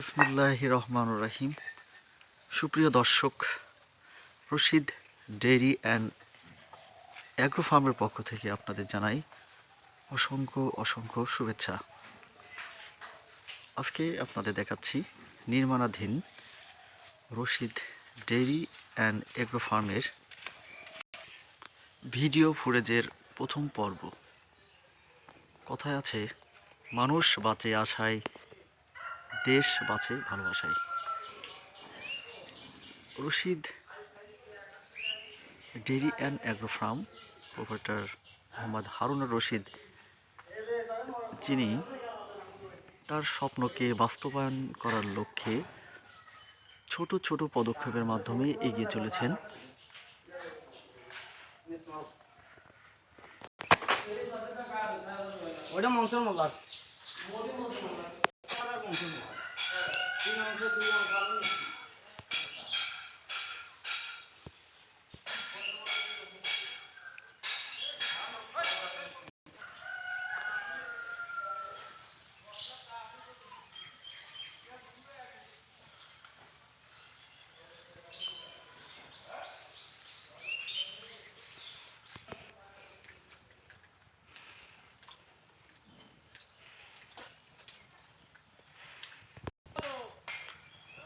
বিসমুল্লাহ রহমান রাহিম। সুপ্রিয় দর্শক, রশিদ ডেইরি অ্যান্ড অ্যাগ্রো ফার্মের পক্ষ থেকে আপনাদের জানাই অসংখ্য অসংখ্য শুভেচ্ছা। আজকে আপনাদের দেখাচ্ছি নির্মাণাধীন রশিদ ডেইরি অ্যান্ড অ্যাগ্রো ফার্মের ভিডিও ফুটেজের প্রথম পর্ব। কথায় আছে, মানুষ বাঁচে আশায় দেশ বাঁচে ভালোবাসায়। Rashid dairy and agro farm proprietor Mohammad Harunur Rashid, যিনি তার স্বপ্নকে বাস্তবায়ন করার লক্ষ্যে ছোট ছোট পদক্ষেপের মাধ্যমে এগিয়ে চলেছেন। ওইটা মনসুর অংশ নেওয়া হ্যাঁ, তিন অংশ দুই অংশ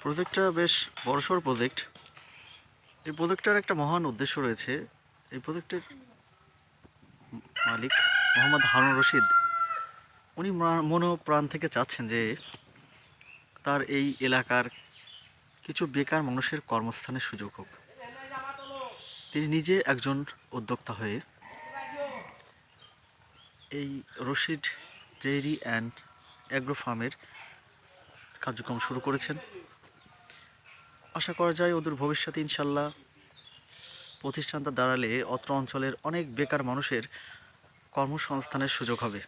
প্রজেক্টটা বেশ বড়সড় প্রজেক্ট এই প্রজেক্টটার একটা মহান উদ্দেশ্য রয়েছে। এই প্রজেক্টের মালিক মোহাম্মদ হারুন রশিদ, উনি মনো প্রাণ থেকে চাচ্ছেন যে তার এই এলাকার কিছু বেকার মানুষের কর্মস্থানের সুযোগ হোক। তিনি নিজে একজন উদ্যোক্তা হয়ে এই রশিদ ডেইরি অ্যান্ড অ্যাগ্রো ফার্মের কার্যক্রম শুরু করেছেন। আশা করা যায় ওদের ভবিষ্যতে ইনশাল্লাহ প্রতিষ্ঠানটা দাঁড়ালে অত্র অঞ্চলের অনেক বেকার মানুষের কর্মসংস্থানের সুযোগ হবে।